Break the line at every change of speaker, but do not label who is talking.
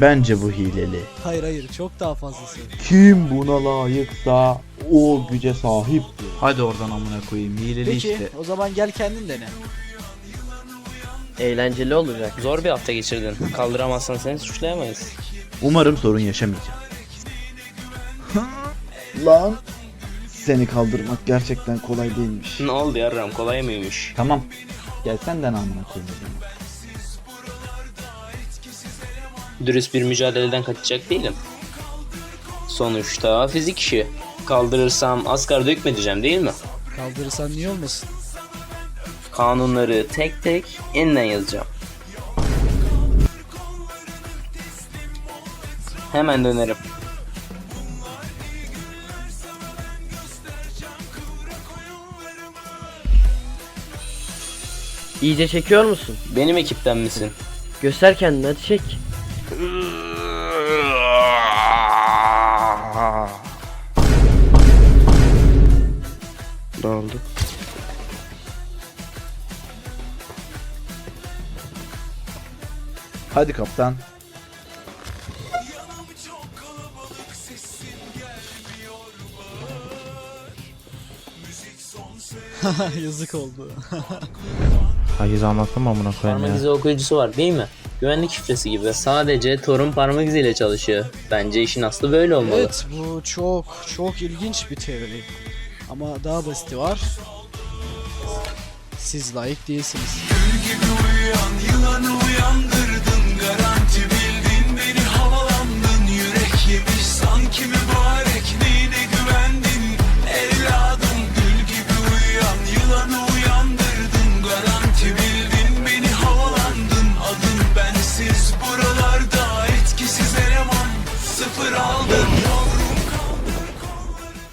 Bence bu hileli.
Hayır hayır çok daha fazlası.
Kim buna layıksa o güce sahiptir.
Hadi oradan amına koyayım. Hileli
Peki
işte.
o zaman gel kendin dene.
Eğlenceli olacak.
Zor bir hafta geçirdin. Kaldıramazsan seni suçlayamayız.
Umarım sorun yaşamayacağım.
Lan seni kaldırmak gerçekten kolay değilmiş.
Ne oldu yarram kolay mıymış?
Tamam. Gel sen de amına koyayım o zaman.
Dürüst bir mücadeleden kaçacak değilim. Sonuçta fizik işi. Kaldırırsam asgarda hükmedeceğim değil mi?
Kaldırırsan niye olmasın?
Kanunları tek tek yeniden yazacağım. Hemen dönerim.
İyice çekiyor musun?
Benim ekipten misin?
Göster kendini hadi çek.
Oldu?
Hadi kaptan.
Yazık oldu.
Hayır anlattım amına
Parmak izi okuyucusu var değil mi? Güvenlik şifresi gibi. Sadece torun parmak iziyle çalışıyor. Bence işin aslı böyle olmalı.
evet bu çok çok ilginç bir teori. Ama daha basiti var. Siz layık değilsiniz.
Gül gibi